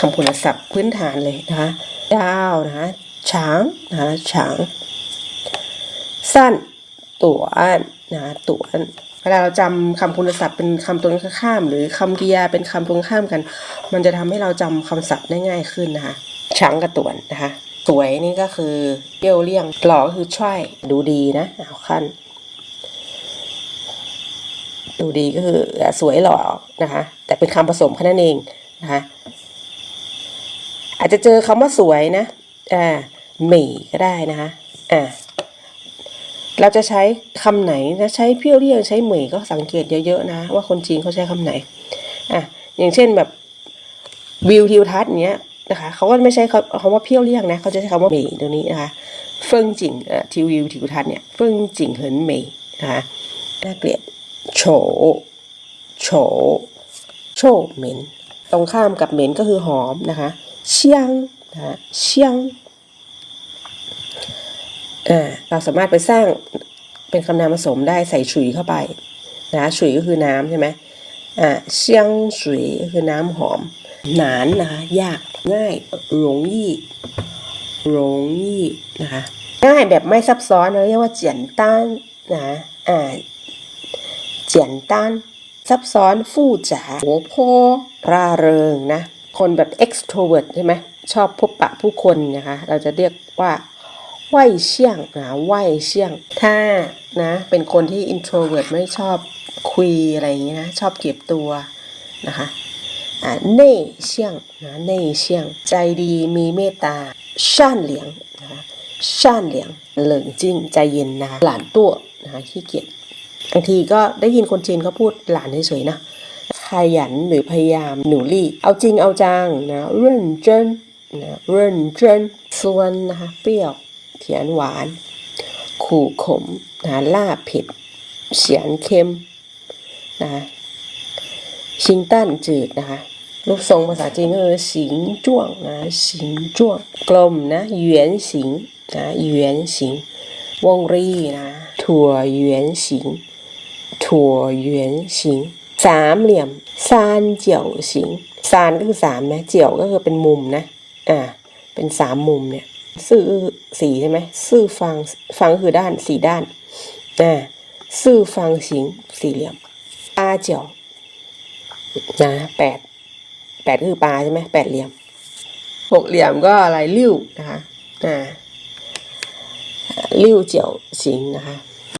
คำคุณศัพท์พื้นฐานเลยนะคะยาวนะคะฉางนะคะฉาง สั้นตัวนะตัวเวลาเราจำคำคุณศัพท์เป็นคำตรงข้าม หรือคำกริยาเป็นคำตรงข้ามกัน มันจะทำให้เราจำคำศัพท์ได้ง่ายขึ้นนะคะช้างกับตวนนะคะสวยนี่ก็คือเปรี้ยวเลี่ยงหล่อก็คือช่วยดูดีนะเอาขั้น ดูดีก็คือสวยหล่อนะคะ แต่เป็นคำผสมแค่นั้นเองนะคะ อาจจะเจอคำว่าสวยนะอ่าหมี่ก็ได้นะคะอ่าเราจะใช้คำไหนจะใช้เพี้ยวเรียงใช้เหมยก็สังเกตเยอะๆนะว่าคนจีนเขาใช้คำไหนอะอย่างเช่นแบบวิวทิวทัศน์เนี้ยนะคะเขาก็ไม่ใช้คำว่าเพี้ยวเรียงนะเขาจะใช้คำว่าเหมยตรงนี้นะคะเฟิงจิงเอ่อทิววิวทิวทัศน์เนี่ยเฟิงจิงเหินเหมยนะคะน่าเกลียดโฉโฉโฉเหม็นตรงข้ามกับเหม็นก็คือหอมนะคะ เชียงนะคะเชียงอ่าเราสามารถไปสร้างเป็นคำนามผสมได้ใส่ฉุยเข้าไปนะฉุยก็คือน้ำใช่ไหมอ่าเชียงฉุยก็คือน้ำหอม หนานนะคะยากง่ายหลงยี่หลงยี่นะคะง่ายแบบไม่ซับซ้อนเราเรียกว่าเจียนต้านนะอ่าเจียนต้านซับซ้อนฟู่จ๋าหัวโพร่าเริงนะ คนแบบ extrovert ใช่ไหมชอบพบปะผู้คนนะคะ เราจะเรียกว่าไหวเชี่ยงนะไหวเชี่ยง ถ้านะเป็นคนที่ introvert ไม่ชอบคุยอะไรอย่างนี้นะชอบเก็บตัวนะคะอ่าเน่เชี่ยงนะเน่เชี่ยง ใจดีมีเมตตาช่านเหลียงนะคะช่านเหลียงเหลิงจิ้งใจเย็นนะคะหลานตัวนะคะขี้เกียจบางทีก็ได้ยินคนจีนเขาพูดหลานเฉยๆนะ ขยันหรือพยายามหนูรีเอาจริงเอาจังนะเรื่นเจนนะเรื่นเจนส่วนนะคะเปรี้ยวเทียนหวาน ขู่ขมนะล่าผ็ดเสียนเค็มนะชิงตั้นจืดนะคะรูปทรงภาษาจีนก็คือสิงจ้วงนะสิงจ้วงกลมนะเหวียนสิงนะเหวียนสิงวงรีนะถั่วเหวียนสิงถั่วเหวียนสิง สามเหลี่ยมซานเจียวสิงซานก็คือสามนะเจียวก็คือเป็นมุมนะอ่าเป็นสามมุมเนี่ยซื่อสีใช่ไหมซื่อฟังฟังคือด้านสี่ด้านอ่าซื่อฟังสิงสี่เหลี่ยมปลาเจียวนะแปดแปดก็คือปลาใช่ไหมแปดเหลี่ยมหกเหลี่ยมก็อะไรริ้วนะคะอ่าริ้วเจียวสิงนะคะ